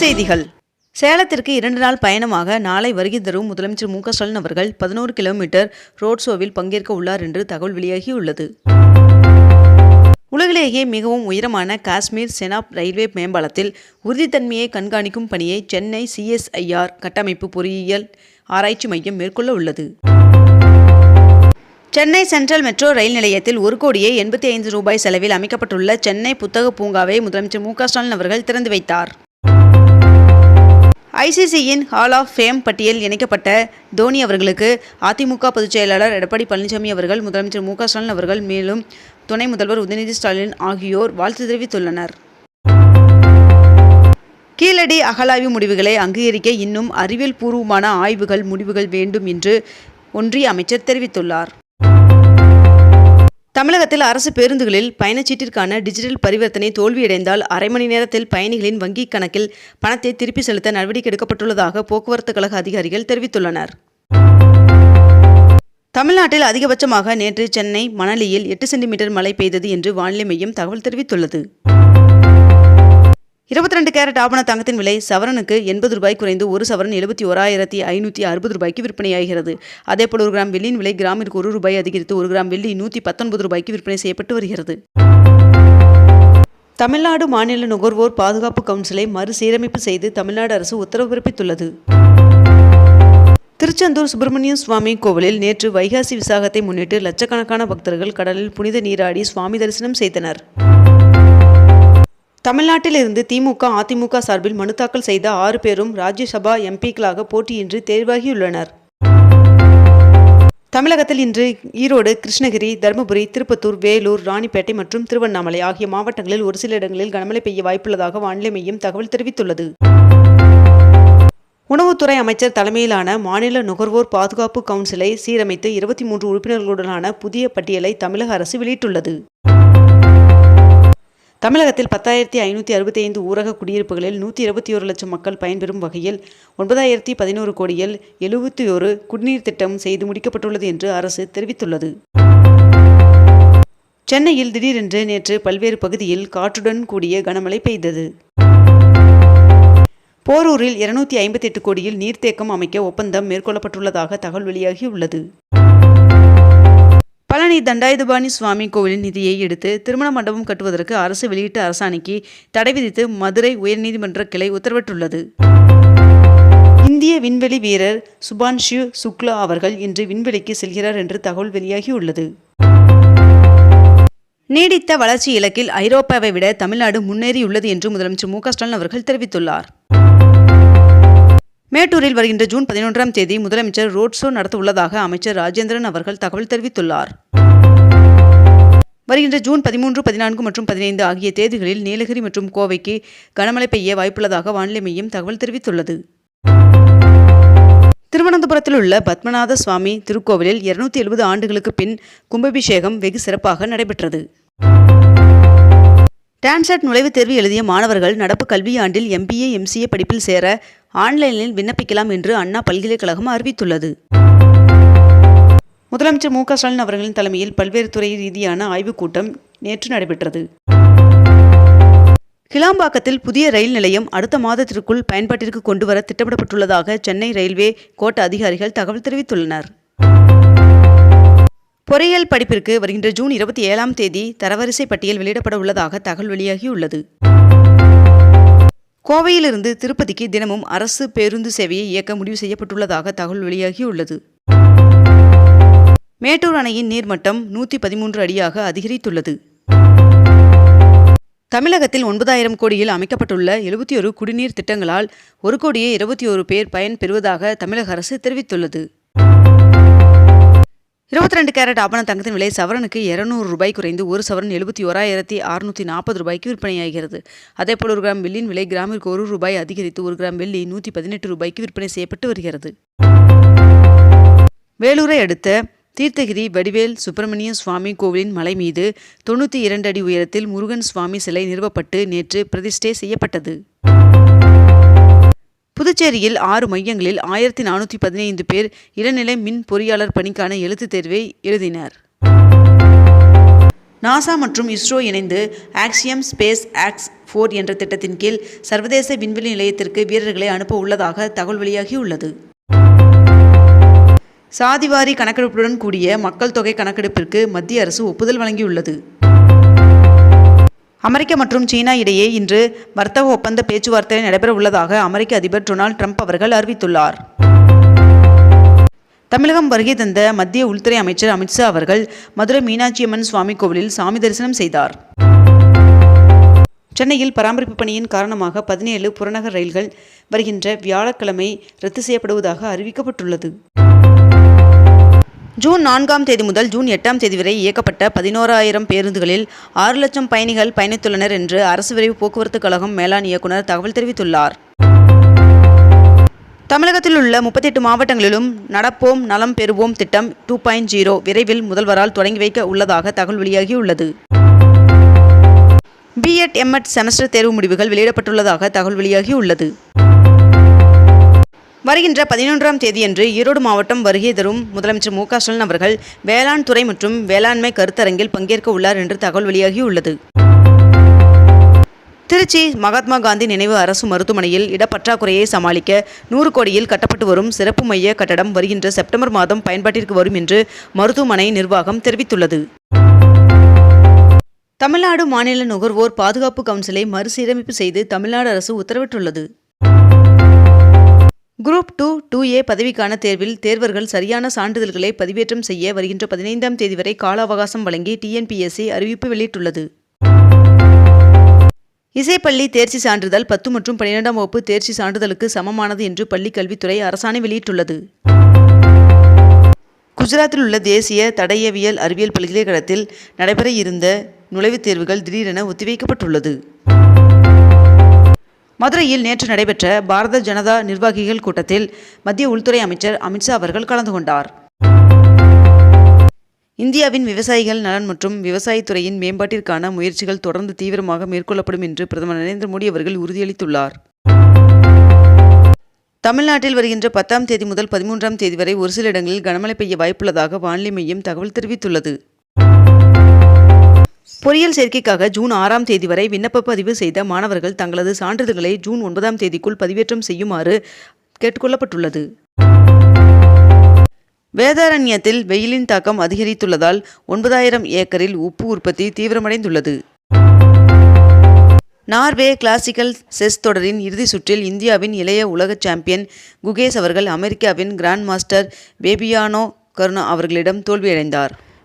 செய்திகள். சேலத்திற்கு இரண்டு நாள் பயணமாக நாளை வருகை தரும் முதலமைச்சர் மு க ஸ்டாலின் அவர்கள் பதினோரு கிலோமீட்டர் ரோட் ஷோவில் பங்கேற்க உள்ளார் என்று தகவல் வெளியாகியுள்ளது. உலகிலேயே மிகவும் உயரமான காஷ்மீர் செனாப் ரயில்வே மேம்பாலத்தில் உறுதித்தன்மையை கண்காணிக்கும் பணியை சென்னை சிஎஸ்ஐஆர் கட்டமைப்பு பொறியியல் ஆராய்ச்சி மையம் மேற்கொள்ள உள்ளது. சென்னை சென்ட்ரல் மெட்ரோ ரயில் நிலையத்தில் ஒரு கோடியே எண்பத்தி ஐந்து ரூபாய் செலவில் அமைக்கப்பட்டுள்ள சென்னை புத்தக பூங்காவை முதலமைச்சர் மு க ஸ்டாலின் அவர்கள் திறந்து வைத்தார். ஐசிசியின் ஹால் ஆஃப் ஃபேம் பட்டியல் இணைக்கப்பட்ட தோனி அவர்களுக்கு அதிமுக பொதுச் செயலாளர் எடப்பாடி பழனிசாமி அவர்கள் முதலமைச்சர் மு ஸ்டாலின் அவர்கள் மேலும் துணை முதல்வர் உதயநிதி ஸ்டாலின் ஆகியோர் வாழ்த்து தெரிவித்துள்ளனர். கீழடி அகலாய்வு முடிவுகளை அங்கீகரிக்க இன்னும் அறிவியல் பூர்வமான ஆய்வுகள் முடிவுகள் வேண்டும் என்று ஒன்றிய அமைச்சர் தெரிவித்துள்ளார். தமிழகத்தில் அரசு பேருந்துகளில் பயணச்சீட்டிற்கான டிஜிட்டல் பரிவர்த்தனை தோல்வியடைந்தால் அரை மணி நேரத்தில் பயணிகளின் வங்கிக் கணக்கில் பணத்தை திருப்பி செலுத்த நடவடிக்கை எடுக்கப்பட்டுள்ளதாக போக்குவரத்து கழக அதிகாரிகள் தெரிவித்துள்ளனர். தமிழ்நாட்டில் அதிகபட்சமாக நேற்று சென்னை மணலியில் எட்டு சென்டிமீட்டர் மழை பெய்தது என்று வானிலை மையம் தகவல் தெரிவித்துள்ளது. இருபத்தி ரெண்டு கேரட் ஆபண தங்கத்தின் விலை சவரனுக்கு எண்பது ரூபாய் குறைந்து ஒரு சவரன் எழுபத்தி ஓராயிரத்தி ஐநூற்றி அறுபது ரூபாய்க்கு விற்பனையாகிறது. அதேபோல் ஒரு கிராம் வெள்ளியின் விலை கிராமிற்கு ஒரு ரூபாய் அதிகரித்து ஒரு கிராம் வெள்ளி நூற்றி பத்தொன்பது ரூபாய்க்கு விற்பனை செய்யப்பட்டு வருகிறது. தமிழ்நாடு மாநில நுகர்வோர் பாதுகாப்பு கவுன்சிலை மறுசீரமைப்பு செய்து தமிழ்நாடு அரசு உத்தரவு பிறப்பித்துள்ளது. திருச்செந்தூர் சுப்பிரமணிய சுவாமி கோவிலில் நேற்று வைகாசி விசாகத்தை முன்னிட்டு லட்சக்கணக்கான பக்தர்கள் கடலில் புனித நீராடி சுவாமி தரிசனம் செய்தனர். தமிழ்நாட்டிலிருந்து திமுக அதிமுக சார்பில் மனு தாக்கல் செய்த ஆறு பேரும் ராஜ்யசபா எம்பிக்களாக போட்டியின்றி தேர்வாகியுள்ளனர். தமிழகத்தில் இன்று ஈரோடு கிருஷ்ணகிரி தருமபுரி திருப்பத்தூர் வேலூர் ராணிப்பேட்டை மற்றும் திருவண்ணாமலை ஆகிய மாவட்டங்களில் ஒரு சில இடங்களில் கனமழை பெய்ய வாய்ப்புள்ளதாக வானிலை மையம் தகவல் தெரிவித்துள்ளது. உணவுத்துறை அமைச்சர் தலைமையிலான மாநில நுகர்வோர் பாதுகாப்பு கவுன்சிலை சீரமைத்து இருபத்தி மூன்று உறுப்பினர்களுடனான புதிய பட்டியலை தமிழக அரசு வெளியிட்டுள்ளது. தமிழகத்தில் பத்தாயிரத்தி ஐநூற்றி அறுபத்தி ஐந்து ஊரக குடியிருப்புகளில் நூற்றி இருபத்தி ஒரு லட்சம் மக்கள் பயன்பெறும் வகையில் ஒன்பதாயிரத்தி பதினோரு கோடியில் எழுபத்தி ஒரு குடிநீர் திட்டம் செய்து முடிக்கப்பட்டுள்ளது என்று அரசு தெரிவித்துள்ளது. சென்னையில் திடீரென்று நேற்று பல்வேறு பகுதியில் காற்றுடன் கூடிய கனமழை பெய்தது. போரூரில் இருநூத்தி ஐம்பத்தி எட்டு கோடியில் நீர்த்தேக்கம் அமைக்க ஒப்பந்தம் மேற்கொள்ளப்பட்டுள்ளதாக தகவல் வெளியாகியுள்ளது. பழனி தண்டாயுதபாணி சுவாமி கோவிலின் நிதியை எடுத்து திருமண மண்டபம் கட்டுவதற்கு அரசு வெளியிட்ட அரசாணைக்கு தடை விதித்து மதுரை உயர்நீதிமன்ற கிளை உத்தரவிட்டுள்ளது. இந்திய விண்வெளி வீரர் சுபான்ஷு சுக்லா அவர்கள் இன்று விண்வெளிக்கு செல்கிறார் என்று தகவல் வெளியாகியுள்ளது. நீடித்த வளர்ச்சி இலக்கில் ஐரோப்பாவை விட தமிழ்நாடு முன்னேறியுள்ளது என்று முதலமைச்சர் மு க ஸ்டாலின் அவர்கள் தெரிவித்துள்ளார். மேட்டூரில் வருகின்ற ஜூன் பதினொன்றாம் தேதி முதலமைச்சர் ரோட் ஷோ நடத்த உள்ளதாக அமைச்சர் ராஜேந்திரன் அவர்கள் தகவல் தெரிவித்துள்ளார். வருகின்ற ஜூன் பதிமூன்று பதினான்கு மற்றும் பதினைந்து ஆகிய தேதிகளில் நீலகிரி மற்றும் கோவைக்கு கனமழை பெய்ய வாய்ப்புள்ளதாக வானிலை மையம் தகவல் தெரிவித்துள்ளது. திருவனந்தபுரத்தில் உள்ள பத்மநாத சுவாமி திருக்கோவிலில் இருநூத்தி எழுபது ஆண்டுகளுக்கு பின் கும்பாபிஷேகம் வெகு சிறப்பாக நடைபெற்றது. டான்செட் நுழைவுத் தேர்வு எழுதிய மாணவர்கள் நடப்பு கல்வியாண்டில் எம்பிஏ எம்சிஏ படிப்பில் சேர ஆன்லைனில் விண்ணப்பிக்கலாம் என்று அண்ணா பல்கலைக்கழகம் அறிவித்துள்ளது. முதலமைச்சர் மு ஸ்டாலின் அவர்களின் தலைமையில் பல்வேறு துறை ரீதியான ஆய்வுக் கூட்டம் நேற்று நடைபெற்றது. கிளாம்பாக்கத்தில் புதிய ரயில் நிலையம் அடுத்த மாதத்திற்குள் பயன்பாட்டிற்கு கொண்டுவர திட்டமிடப்பட்டுள்ளதாக சென்னை ரயில்வே கோட்ட அதிகாரிகள் தகவல் தெரிவித்துள்ளனர். பொறியியல் படிப்பிற்கு வருகின்ற ஜூன் இருபத்தி ஏழாம் தேதி தரவரிசை பட்டியல் வெளியிடப்பட உள்ளதாக தகவல் வெளியாகியுள்ளது. கோவையிலிருந்து திருப்பதிக்கு தினமும் அரசு பேருந்து சேவையை இயக்க முடிவு செய்யப்பட்டுள்ளதாக தகவல் வெளியாகியுள்ளது. மேட்டூர் அணையின் நீர்மட்டம் நூற்றி பதிமூன்று அடியாக அதிகரித்துள்ளது. தமிழகத்தில் ஒன்பதாயிரம் கோடியில் அமைக்கப்பட்டுள்ள எழுபத்தி ஒரு குடிநீர் திட்டங்களால் ஒரு கோடியே இருபத்தி ஒரு பேர் பயன் பெறுவதாக தமிழக அரசு தெரிவித்துள்ளது. இருபத்தி ரெண்டு கேரட் ஆபண தங்கத்தின் விலை சவரனுக்கு இருநூறு ரூபாய் குறைந்து ஒரு சவரன் எழுபத்தி ஓராயிரத்தி அறுநூற்றி நாற்பது ரூபாய்க்கு விற்பனையாகிறது. அதேபோல் ஒரு கிராம் வெள்ளியின் விலை கிராமிற்கு ஒரு ரூபாய் அதிகரித்து ஒரு கிராம் வெள்ளி நூற்றி பதினெட்டு ரூபாய்க்கு விற்பனை செய்யப்பட்டு வருகிறது. வேலூரை அடுத்த தீர்த்தகிரி வடிவேல் சுப்பிரமணிய சுவாமி கோவிலின் மலை மீது தொண்ணூற்றி இரண்டு அடி உயரத்தில் முருகன் சுவாமி சிலை நிறுவப்பட்டு நேற்று பிரதிஷ்டை செய்யப்பட்டது. புதுச்சேரியில் ஆறு மையங்களில் ஆயிரத்தி நானூற்றி பதினைந்து பேர் இளநிலை மின் பொறியாளர் பணிக்கான எழுத்துத் தேர்வை எழுதினர். நாசா மற்றும் இஸ்ரோ இணைந்து ஆக்சியம் ஸ்பேஸ் ஆக்ஸ் ஃபோர் என்ற திட்டத்தின் கீழ் சர்வதேச விண்வெளி நிலையத்திற்கு வீரர்களை அனுப்ப உள்ளதாக தகவல் வெளியாகியுள்ளது. சாதிவாரி கணக்கெடுப்புடன் கூடிய மக்கள் தொகை கணக்கெடுப்பிற்கு மத்திய அரசு ஒப்புதல் வழங்கியுள்ளது. அமெரிக்கா மற்றும் சீனா இடையே இன்று வர்த்தக ஒப்பந்த பேச்சுவார்த்தை நடைபெற உள்ளதாக அமெரிக்க அதிபர் டொனால்ட் ட்ரம்ப் அவர்கள் அறிவித்துள்ளார். தமிழகம் வருகை தந்த மத்திய உள்துறை அமைச்சர் அமித்ஷா அவர்கள் மதுரை மீனாட்சியம்மன் சுவாமி கோவிலில் சாமி தரிசனம் செய்தார். சென்னையில் பராமரிப்பு பணியின் காரணமாக பதினேழு புறநகர் ரயில்கள் வருகின்ற வியாழக்கிழமை ரத்து செய்யப்படுவதாக அறிவிக்கப்பட்டுள்ளது. ஜூன் நான்காம் தேதி முதல் ஜூன் எட்டாம் தேதி வரை இயக்கப்பட்ட பதினோராயிரம் பேருந்துகளில் ஆறு லட்சம் பயணிகள் பயணித்துள்ளனர் என்று அரசு விரைவு போக்குவரத்து கழகம் மேலாண் இயக்குநர் தகவல் தெரிவித்துள்ளார். தமிழகத்தில் உள்ள முப்பத்தெட்டு மாவட்டங்களிலும் நடப்போம் நலம் பெறுவோம் திட்டம் டூ பாயிண்ட் ஜீரோ விரைவில் முதல்வரால் தொடங்கி வைக்க உள்ளதாக தகவல் வெளியாகியுள்ளது. பிஎட் எம்எட் செமஸ்டர் தேர்வு முடிவுகள் வெளியிடப்பட்டுள்ளதாக தகவல் வெளியாகியுள்ளது. வருகின்ற பதினொன்றாம் தேதியன்று ஈரோடு மாவட்டம் வருகை தரும் முதலமைச்சர் மு க ஸ்டாலின் அவர்கள் வேளாண் துறை மற்றும் வேளாண்மை கருத்தரங்கில் பங்கேற்க உள்ளார் என்று தகவல் வெளியாகியுள்ளது. திருச்சி மகாத்மா காந்தி நினைவு அரசு மருத்துவமனையில் இடப்பற்றாக்குறையை சமாளிக்க நூறு கோடியில் கட்டப்பட்டு வரும் சிறப்பு மைய கட்டடம் வருகின்ற செப்டம்பர் மாதம் பயன்பாட்டிற்கு வரும் என்று மருத்துவமனை நிர்வாகம் தெரிவித்துள்ளது. தமிழ்நாடு மாநில நுகர்வோர் பாதுகாப்பு கவுன்சிலை மறுசீரமைப்பு செய்து தமிழ்நாடு அரசு உத்தரவிட்டுள்ளது. குரூப் டூ டூ ஏ பதவிக்கான தேர்வில் தேர்வர்கள் சரியான சான்றிதழ்களை பதிவேற்றம் செய்ய வருகின்ற பதினைந்தாம் தேதி வரை கால அவகாசம் வழங்கி டிஎன்பிஎஸ்சி அறிவிப்பு வெளியிட்டுள்ளது. இசைப்பள்ளி தேர்ச்சி சான்றிதழ் பத்து மற்றும் பன்னிரெண்டாம் வகுப்பு தேர்ச்சி சான்றிதழுக்கு சமமானது என்று பள்ளிக் கல்வித்துறை அரசாணை வெளியிட்டுள்ளது. குஜராத்தில் உள்ள தேசிய தடயவியல் அறிவியல் பல்கலைக்கழகத்தில் நடைபெற இருந்த நுழைவுத் தேர்வுகள் திடீரென ஒத்திவைக்கப்பட்டுள்ளது. மதுரையில் நேற்று நடைபெற்ற பாரத ஜனதா நிர்வாகிகள் கூட்டத்தில் மத்திய உள்துறை அமைச்சர் அமித்ஷா அவர்கள் கலந்து கொண்டார். இந்தியாவின் விவசாயிகள் நலன் மற்றும் விவசாயத்துறையின் மேம்பாட்டிற்கான முயற்சிகள் தொடர்ந்து தீவிரமாக மேற்கொள்ளப்படும் என்று பிரதமர் நரேந்திர மோடி அவர்கள் உறுதியளித்துள்ளார். தமிழ்நாட்டில் வருகின்ற பத்தாம் தேதி முதல் பதிமூன்றாம் தேதி வரை ஒரு சில இடங்களில் கனமழை பெய்ய வாய்ப்புள்ளதாக வானிலை மையம் தகவல் தெரிவித்துள்ளது. பொறியியல் சேர்க்கைக்காக ஜூன் ஆறாம் தேதி வரை விண்ணப்ப பதிவு செய்த மாணவர்கள் தங்களது சான்றிதழ்களை ஜூன் ஒன்பதாம் தேதிக்குள் பதிவேற்றம் செய்யுமாறு கேட்டுக்கொள்ளப்பட்டுள்ளது. வேதாரண்யத்தில் வெயிலின் தாக்கம் அதிகரித்துள்ளதால் ஒன்பதாயிரம் ஏக்கரில் உப்பு உற்பத்தி தீவிரமடைந்துள்ளது. நார்வே கிளாசிக்கல் செஸ் தொடரின் இறுதி சுற்றில் இந்தியாவின் இளைய உலக சாம்பியன் குகேஷ் அவர்கள் அமெரிக்காவின் கிராண்ட் மாஸ்டர் பேபியானோ கருணா அவர்களிடம் தோல்வியடைந்தார்.